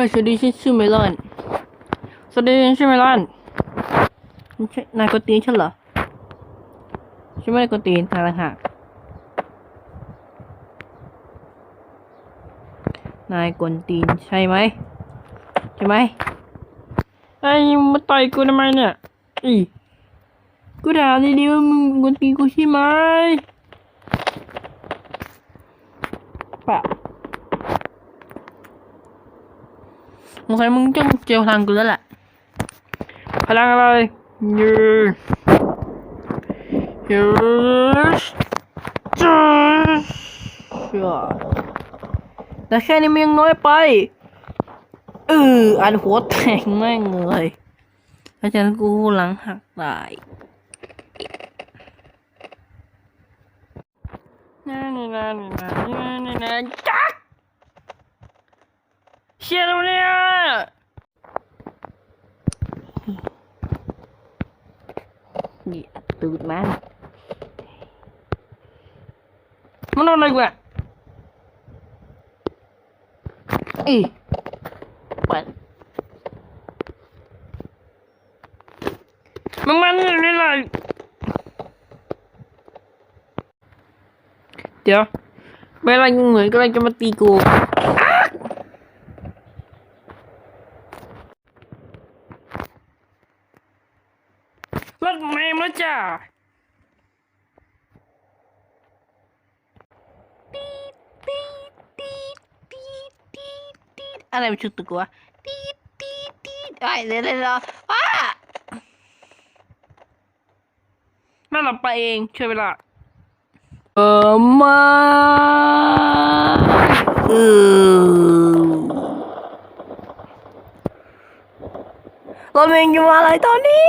ฮ้ยสวัสดีชื่อเมลอนสวัสดีชื่อเมลอนไม่ใช่นายกตีนฉันเหรอฉันไม่ได้กตีนทางต่างหากนายกวนตีนใช่ไหมใช่ไหมไอ้ยมาต่อยกูทำไมเนี่ยอีกูถามดีๆว่ามึงกวนตีนกูใช่ไหมปล่ สงสัยมึงต้องเจอพลังกูแล้วแหละพลังอะไรยืดยืดจ้าเชื่อแต่แค่นี้มันยังน้อยไปเอออันหัวแทงแม่งเลยเพราะฉะนั้นกูหลังหักตายนั่นนี่นั่นนี่นั่นนี่นั่นนี่นั่นจักเชี่ยแล้วเนี่ย นี่ตูดมันมันโดนอะไรกูอะอีเปิดมึงมันอยู่นี่เลยเดี๋ยวเวลาเหมือนกำลังจะมาตีกู ร ถเมล์มาจ้าตีตีตีตีตีตีอะไรมันชุดตัวกูวะตีตีตีไอ้เดี๋ยวเดี๋ยวว้านั่นเราไปเองช่วยเวลาเออมาเออเรถเมล์จะมาอะไรตอนนี้